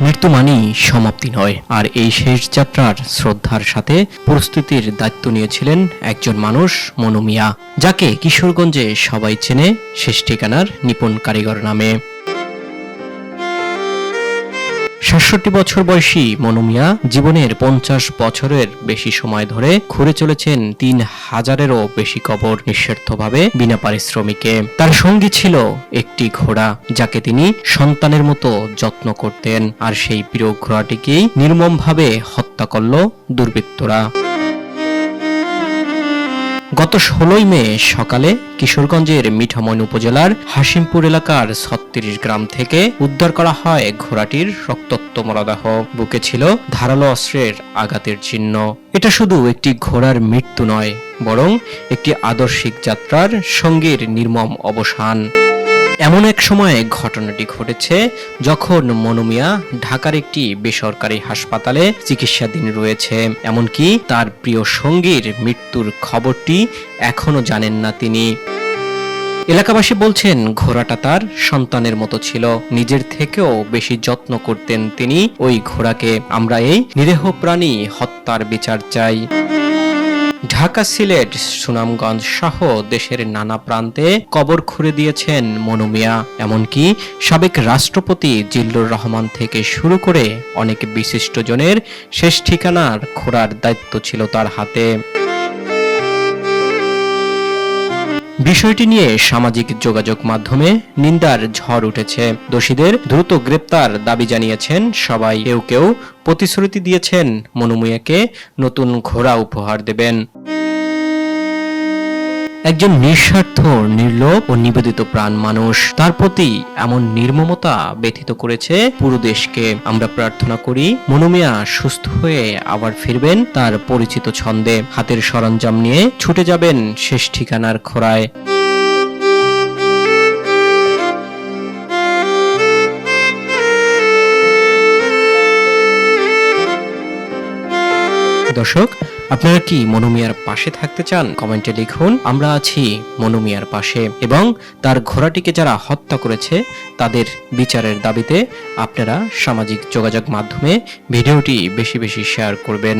মৃত্যু মানেই সমাপ্তি নয়। আর এই শেষ যাত্রার শ্রদ্ধার সাথে প্রস্তুতির দায়িত্ব নিয়েছিলেন একজন মানুষ, মনু মিয়া, যাকে কিশোরগঞ্জে সবাই চেনে, শেষ ঠিকানার নিপুণ কারিগর নামে। সাতষট্টি বছর বয়সী মনুমিয়া জীবনের পঞ্চাশ বছরের বেশি সময় ধরে ঘুরে চলেছেন তিন হাজারেরও বেশি কবর নিঃস্বার্থভাবে বিনা পারিশ্রমিকে। তার সঙ্গী ছিল একটি ঘোড়া, যাকে তিনি সন্তানের মতো যত্ন করতেন। আর সেই প্রিয় ঘোড়াটিকেই নির্মমভাবে হত্যা করল দুর্বৃত্তরা। গত ষোলোই মে সকালে কিশোরগঞ্জের মিঠামইন উপজেলার হাসিমপুর এলাকার ছত্রিশ গ্রাম থেকে উদ্ধার করা হয় ঘোড়াটির রক্তাক্ত মরদাহ। বুকে ছিল ধারালো অস্ত্রের আঘাতের চিহ্ন। এটা শুধু একটি ঘোড়ার মৃত্যু নয় বরং একটি আদর্শিক যাত্রার সঙ্গীর নির্মম অবসান। এমন এক সময়ে ঘটনাটি ঘটেছে যখন মনুমিয়া ঢাকার একটি বেসরকারি হাসপাতালে চিকিৎসাধীন রয়েছে। এমনকি তার প্রিয় সঙ্গীর মৃত্যুর খবরটি এখনও জানেন না তিনি। এলাকাবাসী বলছেন, ঘোড়াটা তার সন্তানের মতো ছিল। নিজের থেকেও বেশি যত্ন করতেন তিনি ওই ঘোড়াকে। আমরা এই নিরীহ প্রাণী হত্যার বিচার চাই। ঢাকা সিলেট, সুনামগঞ্জ সহ দেশের নানা প্রান্তে কবর খুঁড়ে দিয়েছেন মনুমিয়া এমনকি সাবেক রাষ্ট্রপতি জিল্লুর রহমান থেকে শুরু করে অনেক বিশিষ্টজনের শেষ ঠিকানার খোঁড়ার দায়িত্ব ছিল তার হাতে। বিষয়টি নিয়ে সামাজিক যোগাযোগ মাধ্যমে নিন্দার ঝড় উঠেছে। দোষীদের দ্রুত গ্রেপ্তার দাবি জানিয়েছেন সবাই। কেউ কেউ প্রতিশ্রুতি দিয়েছেন মনুমিয়াকে নতুন ঘোড়া উপহার দেবেন। একজন নিঃস্বার্থ, নির্লোভ ও নিবেদিত প্রাণ মানুষ। তার প্রতি এমন নির্মমতা ব্যথিত করেছে পুরো দেশকে। আমরা প্রার্থনা করি মনুমিয়া সুস্থ হয়ে আবার ফিরবেন তার পরিচিত ছন্দে। হাতের সরঞ্জাম নিয়ে ছুটে যাবেন শেষ ঠিকানার খোড়ায়। দর্শক আপনারা কি মনুমিয়ার পাশে থাকতে চান? কমেন্টে লিখুন, আমরা আছি মনুমিয়ার পাশে। এবং তার ঘোড়াটিকে যারা হত্যা করেছে, তাদের বিচারের দাবিতে আপনারা সামাজিক যোগাযোগ মাধ্যমে ভিডিওটি বেশি বেশি শেয়ার করবেন।